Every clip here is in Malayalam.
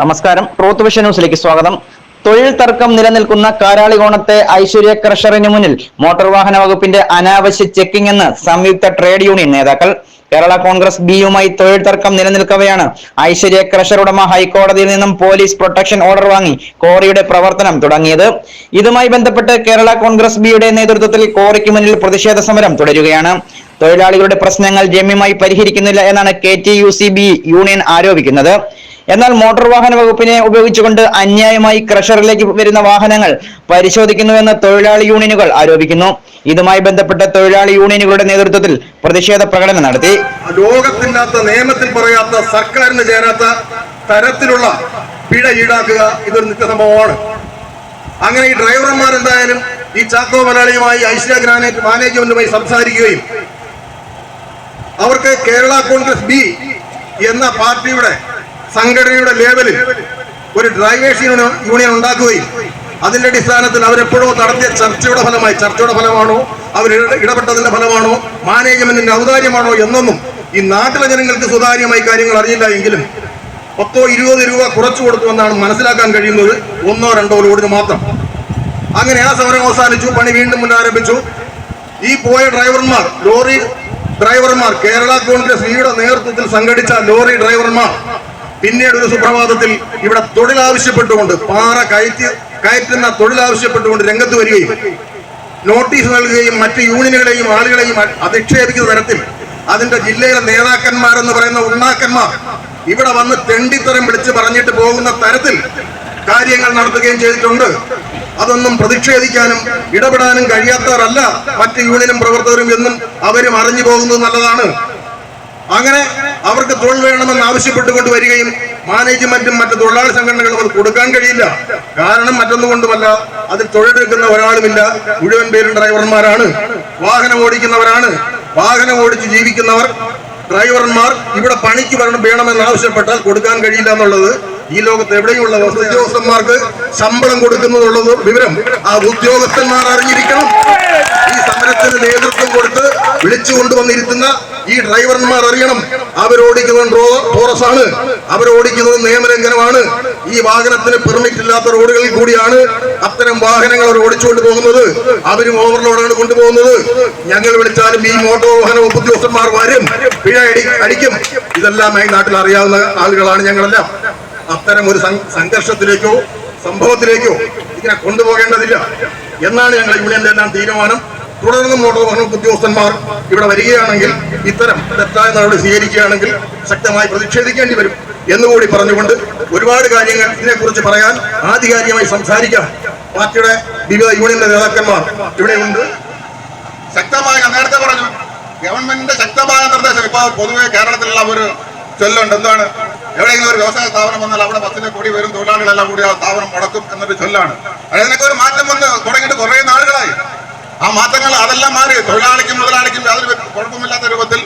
നമസ്കാരം. ട്രൂത്ത് വിഷൻ ന്യൂസിലേക്ക് സ്വാഗതം. തൊഴിൽ തർക്കം നിലനിൽക്കുന്ന കാരാളികോണത്തെ ഐശ്വര്യ ക്രഷറിന് മുന്നിൽ മോട്ടോർ വാഹന വകുപ്പിന്റെ അനാവശ്യ ചെക്കിംഗ് എന്ന് സംയുക്ത ട്രേഡ് യൂണിയൻ നേതാക്കൾ കേരള കോൺഗ്രസ് ബിയുമായി തൊഴിൽ തർക്കം നിലനിൽക്കവെയാണ്. ഐശ്വര്യ ക്രഷർ ഉടമ ഹൈക്കോടതിയിൽ നിന്നും പോലീസ് പ്രൊട്ടക്ഷൻ ഓർഡർ വാങ്ങി കോറിയുടെ പ്രവർത്തനം തുടങ്ങിയത്. ഇതുമായി ബന്ധപ്പെട്ട് കേരള കോൺഗ്രസ് ബിയുടെ നേതൃത്വത്തിൽ കോറിക്ക് മുന്നിൽ പ്രതിഷേധ സമരം തുടരുകയാണ്. തൊഴിലാളികളുടെ പ്രശ്നങ്ങൾ രമ്യമായി പരിഹരിക്കുന്നില്ല എന്നാണ് K T U C B union ആരോപിക്കുന്നത്. എന്നാൽ മോട്ടോർ വാഹന വകുപ്പിനെ ഉപയോഗിച്ചുകൊണ്ട് അന്യായമായി ക്രഷറിലേക്ക് വരുന്ന വാഹനങ്ങൾ പരിശോധിക്കുന്നുവെന്ന് തൊഴിലാളി യൂണിയനുകൾ ആരോപിക്കുന്നു. ഇതുമായി ബന്ധപ്പെട്ട തൊഴിലാളി യൂണിയനുകളുടെ നേതൃത്വത്തിൽ പ്രതിഷേധ പ്രകടനം നടത്തി. ലോകത്തിനകത്ത് നിയമത്തിൽ പറയാത്ത സർക്കാരിന് ചേരാത്ത തരത്തിലുള്ള പിഴ ഈടാക്കുക ഇതൊരു നിത്യസംഭവമാണ്. അങ്ങനെ ഈ ഡ്രൈവർമാരെന്തായാലും ഈ ചാക്കോ മലയാളിയുമായി ഐശ്വര്യ ഗ്രാനൈറ്റ് മാനേജ്മെന്റുമായി സംസാരിക്കുകയും അവർക്ക് കേരള കോൺഗ്രസ് ബി എന്ന പാർട്ടിയുടെ സംഘടനയുടെ ലേവലിൽ ഒരു ഡ്രൈവേഴ്സ് യൂണിയൻ ഉണ്ടാക്കുകയും അതിന്റെ അടിസ്ഥാനത്തിൽ അവരെപ്പോഴോ നടത്തിയ ചർച്ചയുടെ ഫലമായി ചർച്ചയുടെ ഫലമാണോ അവർ ഇടപെട്ടതിന്റെ ഫലമാണോ മാനേജ്മെന്റിന്റെ ഔദാര്യമാണോ എന്നൊന്നും ഈ നാട്ടിലെ ജനങ്ങൾക്ക് സുതാര്യമായി കാര്യങ്ങൾ അറിയില്ല എങ്കിലും പത്തോ ഇരുപത് രൂപ കുറച്ചു കൊടുത്തു എന്നാണ് മനസ്സിലാക്കാൻ കഴിയുന്നത്. ഒന്നോ രണ്ടോ ലോഡിന് മാത്രം. അങ്ങനെ ആ സമരം അവസാനിച്ചു. പണി വീണ്ടും പുനരാരംഭിച്ചു ഈ പോയ ഡ്രൈവർമാർ ലോറി ഡ്രൈവർമാർ കേരള കോൺഗ്രസ് ഈയുടെ നേതൃത്വത്തിൽ സംഘടിച്ച ലോറി ഡ്രൈവർമാർ പിന്നീട് ഒരു സുപ്രഭാതത്തിൽ ഇവിടെ തൊഴിലാവശ്യപ്പെട്ടുകൊണ്ട് പാറ കയറ്റി കയറ്റുന്ന തൊഴിലാവശ്യപ്പെട്ടുകൊണ്ട് രംഗത്ത് വരികയും നോട്ടീസ് നൽകുകയും മറ്റ് യൂണിയനുകളെയും ആളുകളെയും അധിക്ഷേപിക്കുന്ന തരത്തിൽ അതിന്റെ ജില്ലയിലെ നേതാക്കന്മാരെന്ന് പറയുന്ന ഉണ്ണാക്കന്മാർ ഇവിടെ വന്ന് തെണ്ടിത്തരം വിളിച്ച് പറഞ്ഞിട്ട് പോകുന്ന തരത്തിൽ കാര്യങ്ങൾ നടത്തുകയും ചെയ്തിട്ടുണ്ട്. അതൊന്നും പ്രതിഷേധിക്കാനും ഇടപെടാനും കഴിയാത്തവരല്ല മറ്റ് യൂണിയനും പ്രവർത്തകരും എന്നും അവരും അറിഞ്ഞു പോകുന്നത് നല്ലതാണ്. അങ്ങനെ അവർക്ക് തൊഴിൽ വേണമെന്ന് ആവശ്യപ്പെട്ടുകൊണ്ട് വരികയും മാനേജ്മെന്റും മറ്റു തൊഴിലാളി സംഘടനകളും അത് കൊടുക്കാൻ കഴിയില്ല. കാരണം മറ്റൊന്നുകൊണ്ടുമല്ല അതിൽ തൊഴിലെടുക്കുന്ന ഒരാളുമില്ല. മുഴുവൻ പേരും ഡ്രൈവർമാരാണ്. വാഹനം ഓടിക്കുന്നവരാണ്. വാഹനം ഓടിച്ച് ജീവിക്കുന്നവർ ഡ്രൈവർമാർ ഇവിടെ പണിക്ക് വരണം വേണമെന്ന് ആവശ്യപ്പെട്ടാൽ കൊടുക്കാൻ കഴിയില്ല എന്നുള്ളത് ഈ ലോകത്ത് എവിടെയുള്ള ഉദ്യോഗസ്ഥന്മാർക്ക് ശമ്പളം കൊടുക്കുന്നതുള്ളത് വിവരം ആ ഉദ്യോഗസ്ഥന്മാർ അറിഞ്ഞിരിക്കണം. ഈ സമരത്തിന് നേതൃത്വം കൊടുത്ത് വിളിച്ചു കൊണ്ടുവന്നിരുത്തുന്ന ഈ ഡ്രൈവർമാർ അറിയണം. അവരോടിക്കുന്നത് ടോറസ് ആണ്. അവരോടിക്കുന്നത് നിയമലംഘനമാണ്. ഈ വാഹനത്തിന് പെർമിറ്റ് ഇല്ലാത്ത റോഡുകളിൽ കൂടിയാണ് അത്തരം വാഹനങ്ങൾ അവർ ഓടിച്ചുകൊണ്ട് പോകുന്നത്. അവരും ഓവർലോഡാണ് കൊണ്ടുപോകുന്നത്. ഞങ്ങൾ വിളിച്ചാലും ഈ മോട്ടോർ വാഹന ഉദ്യോഗസ്ഥന്മാർ വരും. പിഴ അടി- അടിക്കും. ഇതെല്ലാം ഈ നാട്ടിൽ അറിയാവുന്ന ആളുകളാണ് ഞങ്ങളെല്ലാം. അത്തരം ഒരു സംഘർഷത്തിലേക്കോ സംഭവത്തിലേക്കോ ഇതിനെ കൊണ്ടുപോകേണ്ടതില്ല. എന്നാണ് ഞങ്ങളുടെ യൂണിയന്റെ എല്ലാം തീരുമാനം. തുടർന്നും മോട്ടോർ വാഹന ഉദ്യോഗസ്ഥന്മാർ ഇവിടെ വരികയാണെങ്കിൽ ഇത്തരം തെറ്റായ നടപടി സ്വീകരിക്കുകയാണെങ്കിൽ ശക്തമായി പ്രതിഷേധിക്കേണ്ടി വരും എന്നുകൂടി പറഞ്ഞുകൊണ്ട് ഒരുപാട് കാര്യങ്ങൾ ഇതിനെക്കുറിച്ച് പറയാൻ ആധികാരികമായി സംസാരിക്കാൻ പാർട്ടിയുടെ വിവിധ യൂണിയന്റെ നേതാക്കന്മാർ ഇവിടെയുണ്ട്. ശക്തമായ നേരത്തെ പറഞ്ഞു ഗവൺമെന്റിന്റെ ശക്തമായ നിർദ്ദേശം. ഇപ്പൊ പൊതുവെ കേരളത്തിലുള്ള ഒരു ചൊല്ലുണ്ട്. എന്താണ്? എവിടെയെങ്കിലും ഒരു വ്യവസായ സ്ഥാപനം വന്നാൽ അവിടെ പത്തിലെ കോടി വരും തൊഴിലാളികളെല്ലാം കൂടി ആ സ്ഥാപനം മുടക്കും എന്നൊരു ചൊല്ലാണ്. അതിനൊക്കെ ഒരു മാറ്റം വന്ന് തുടങ്ങിയിട്ട് കുറേ നാളുകളായി. ആ മാറ്റങ്ങൾ അതെല്ലാം മാറി. തൊഴിലാളിക്കും മുതലാളിക്കും യാതൊരു കുഴപ്പമില്ലാത്ത രൂപത്തിൽ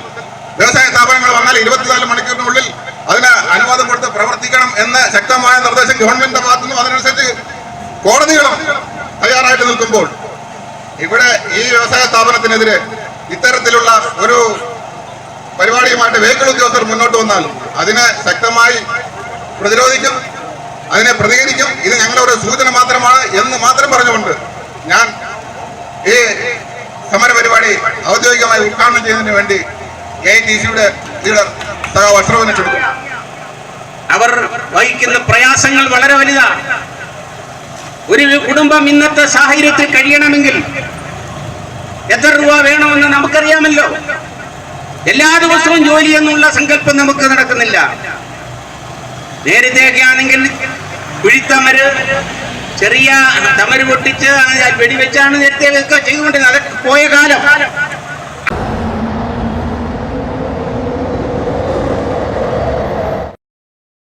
വ്യവസായ സ്ഥാപനങ്ങൾ വന്നാൽ ഇരുപത്തിനാല് മണിക്കൂറിനുള്ളിൽ അതിന് അനുവാദം കൊടുത്ത് പ്രവർത്തിക്കണം എന്ന ശക്തമായ നിർദ്ദേശം ഗവൺമെന്റിന്റെ ഭാഗത്തു നിന്നും അതിനനുസരിച്ച് കോടതികളും തയ്യാറായിട്ട് നിൽക്കുമ്പോൾ ഇവിടെ ഈ വ്യവസായ സ്ഥാപനത്തിനെതിരെ ഇത്തരത്തിലുള്ള ഒരു പരിപാടിയുമായിട്ട് വെഹിക്കിൾ ഉദ്യോഗസ്ഥർ മുന്നോട്ട് വന്നാൽ അതിനെ ശക്തമായി പ്രതിരോധിക്കും അതിനെ പ്രതികരിക്കും. ഇത് ഞങ്ങളുടെ ഒരു സൂചന മാത്രമാണ് എന്ന് മാത്രം പറഞ്ഞുകൊണ്ട് ഞാൻ ഈ സമര പരിപാടി ഔദ്യോഗികമായി ഉദ്ഘാടനം ചെയ്യുന്നതിന് വേണ്ടി എ ടി സിയുടെ ലീഡർ സഹാ അഷ്റഫിനെ ക്ഷണിക്കുന്നു അവർ വഹിക്കുന്ന പ്രയാസങ്ങൾ വളരെ വലുതാണ് ഒരു കുടുംബം ഇന്നത്തെ സാഹചര്യത്തിൽ കഴിയണമെങ്കിൽ എത്ര രൂപ വേണമെന്ന് നമുക്കറിയാമല്ലോ. എല്ലാ ദിവസവും ജോലി എന്നുള്ള സങ്കല്പം നമുക്ക് നടക്കുന്നില്ല. നേരത്തെയൊക്കെ ആണെങ്കിൽ കുഴിത്തമര് ചെറിയ തമര് പൊട്ടിച്ച് വെടിവെച്ചാണ് നേരത്തെ ചെയ്തുകൊണ്ടിരുന്നത് അതൊക്കെ പോയ കാലം.